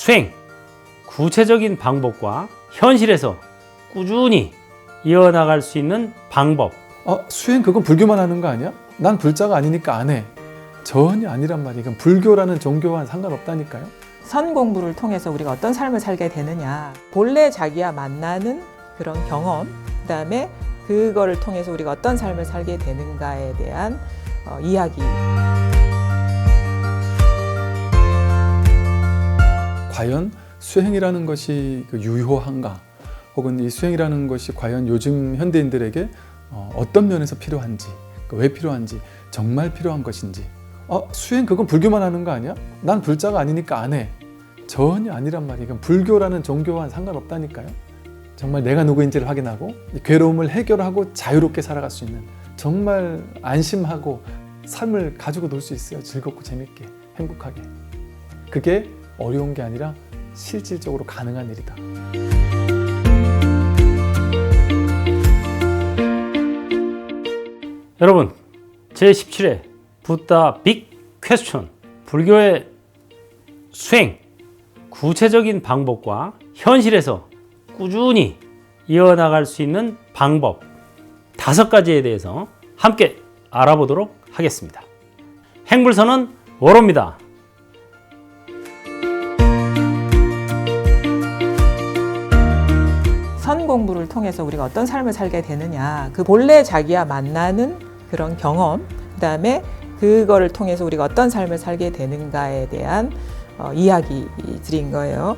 수행, 구체적인 방법과 현실에서 꾸준히 이어나갈 수 있는 방법. 어, 수행 그건 불교만 하는 거 아니야? 난 불자가 아니니까 안 해. 전혀 아니란 말이야. 이건 불교라는 종교와는 상관없다니까요. 선 공부를 통해서 우리가 어떤 삶을 살게 되느냐. 본래 자기와 만나는 그런 경험, 그 다음에 그거를 통해서 우리가 어떤 삶을 살게 되는가에 대한 어, 이야기. 과연 수행이라는 것이 그 유효한가? 혹은 이 수행이라는 것이 과연 요즘 현대인들에게 어, 어떤 면에서 필요한지, 그왜 필요한지, 정말 필요한 것인지. 어, 수행 그건 불교만 하는 거 아니야? 난 불자가 아니니까 안 해. 전혀 아니란. 이건 불교라는 종교와는 상관없다니까요. 정말 내가 누구인지를 확인하고 이 괴로움을 해결하고 자유롭게 살아갈 수 있는 정말 안심하고 삶을 가지고 놀 수 있어요. 즐겁고 재밌게 행복하게. 그게 어려운 게 아니라 실질적으로 가능한 일이다. 여러분, 제17회 붓다 빅 퀘스천 불교의 수행, 구체적인 방법과 현실에서 꾸준히 이어나갈 수 있는 방법 다섯 가지에 대해서 함께 알아보도록 하겠습니다. 행불선은 워로입니다. 공부를 통해서 우리가 어떤 삶을 살게 되느냐. 그 본래 자기와 만나는 그런 경험, 그 다음에 그거를 통해서 우리가 어떤 삶을 살게 되는가에 대한 어, 이야기 드린 거예요.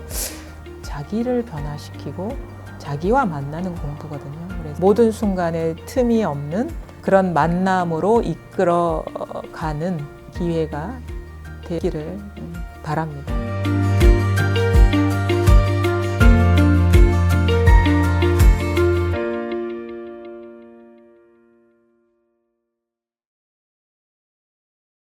자기를 변화시키고 자기와 만나는 공부거든요. 그래서 모든 순간에 틈이 없는 그런 만남으로 이끌어가는 기회가 되기를 바랍니다.